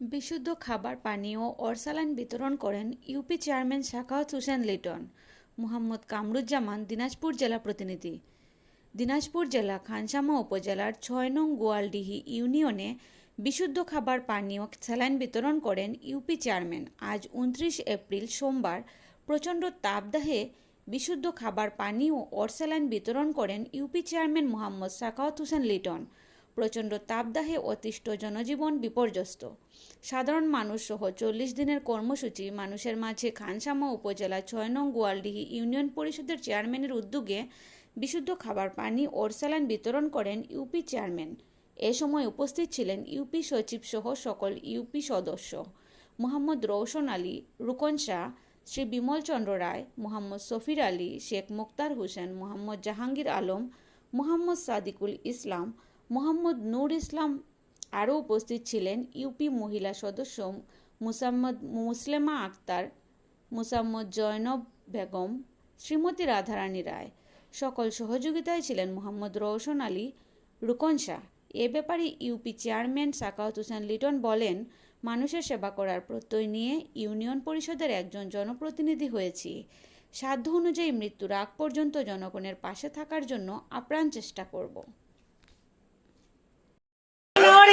বিশুদ্ধ খাবার, পানীয় ও অরসালান বিতরণ করেন ইউপি চেয়ারম্যান শাখাওয়াত হোসেন লিটন, মোহাম্মদ কামরুজ্জামান, দিনাজপুর জেলা প্রতিনিধি। দিনাজপুর জেলা, খানসামা উপজেলার ছয় নং গোয়ালডিহি ইউনিয়নে বিশুদ্ধ খাবার, পানীয়, স্যালাইন বিতরণ করেন ইউপি চেয়ারম্যান। আজ উনত্রিশ এপ্রিল সোমবার প্রচণ্ড তাপদাহে বিশুদ্ধ খাবার পানি ও অরস্যালাইন বিতরণ করেন ইউপি চেয়ারম্যান মোহাম্মদ সাকাওয়াত হোসেন লিটন। প্রচণ্ড তাপদাহে অতিষ্ঠ জনজীবন বিপর্যস্ত। সাধারণ মানুষ সহ চল্লিশ দিনের কর্মসূচি, মানুষের মাঝে খানসামা উপজেলা ছয় নং গোয়ালডিহি ইউনিয়ন পরিষদের চেয়ারম্যানের উদ্যোগে বিশুদ্ধ খাবার, পানি অরস্যালাইন বিতরণ করেন ইউপি চেয়ারম্যান। এ সময় উপস্থিত ছিলেন ইউপি সচিব সহ সকল ইউপি সদস্য। মোহাম্মদ রৌশন আলী, রুকন শাহ, শ্রী বিমল চন্দ্র রায়, মোহাম্মদ সফির আলী, শেখ মুক্তার হোসেন, মোহাম্মদ জাহাঙ্গীর আলম, মোহাম্মদ সাদিকুল ইসলাম মোহাম্মদ নূর ইসলাম আরও উপস্থিত ছিলেন ইউপি মহিলা সদস্য মুসাম্মদ মুসলেমা আক্তার, মুসাম্মদ জয়নব বেগম, শ্রীমতী রাধারানী রায়। সকল সহযোগিতায় ছিলেন মোহাম্মদ রৌশন আলী, রুকন শাহ। এ ব্যাপারে ইউপি চেয়ারম্যান সাকাউত হোসেন লিটন বলেন, মানুষের সেবা করার প্রত্যয় নিয়ে ইউনিয়ন পরিষদের একজন জনপ্রতিনিধি হয়েছি। সাধ্য অনুযায়ী মৃত্যুর আগ পর্যন্ত জনগণের পাশে থাকার জন্য আপ্রাণ চেষ্টা করব।